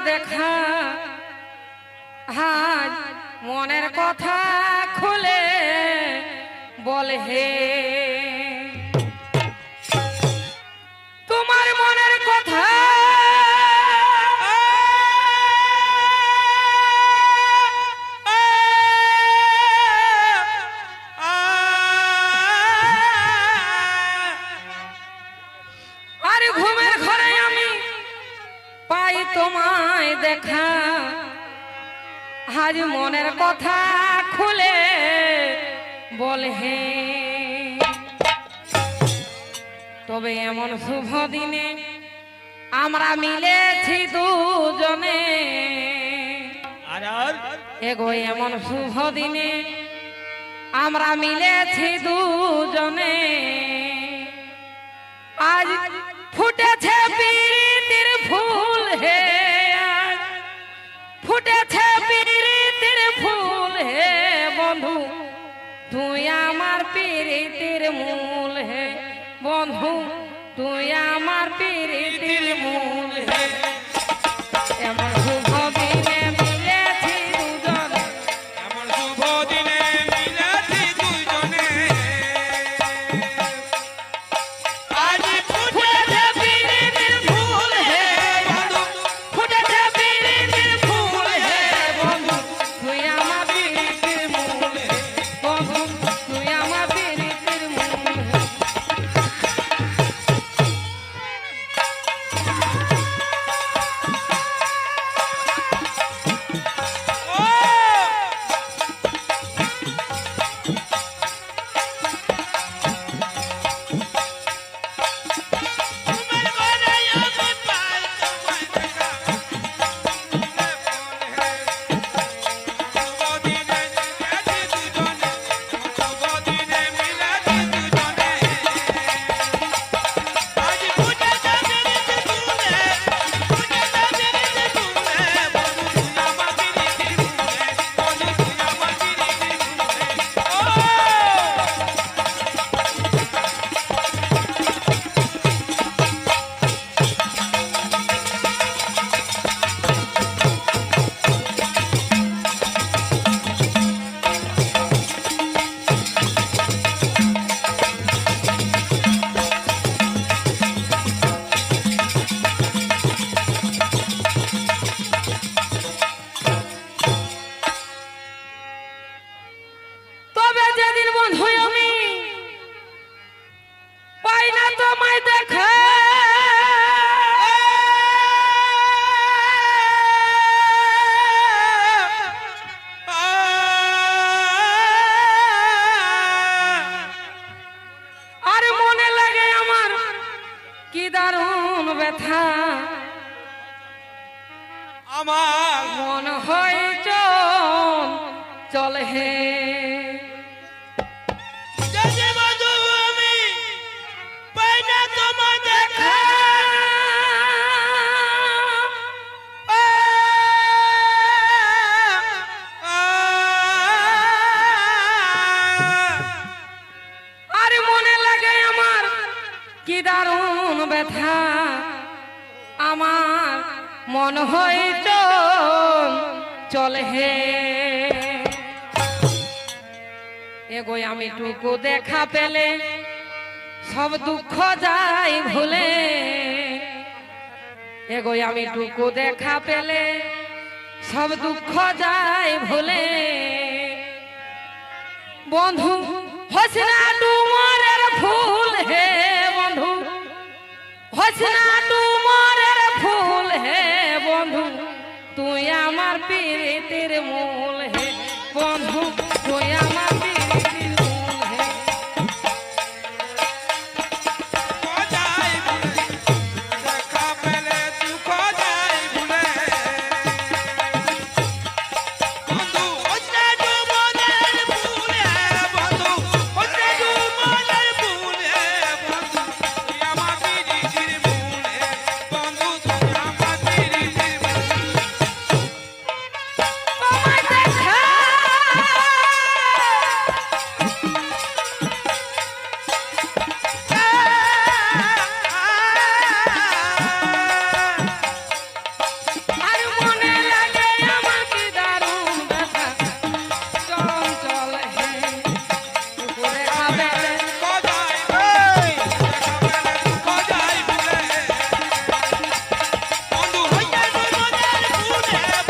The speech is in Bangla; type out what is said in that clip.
দেখা। হাজ মনের কথা খুলে বল হে। দেখা। আজ মনের কথা খুলে বল হে। তবে এমন শুভ দিনে আমরা মিলেছি দুজনে। এগো এমন শুভ দিনে আমরা মিলেছি দুজনে। আজ তুই আমার প্রীতির মূল হে বন্ধু তুই আমার প্রীতির মূল দারুণ ব্যথা। আমার মন হয় চল চল হে। আমার মন হয় চল হে। এগো আমি টুকু দেখা পেলে, সব দুঃখ যাই ভুলে। এগো আমি টুকু দেখা পেলে, সব দুঃখ যাই ভুলে। বন্ধু, হসনা তুই আমার পীড়িতের মূল হে বন্ধু।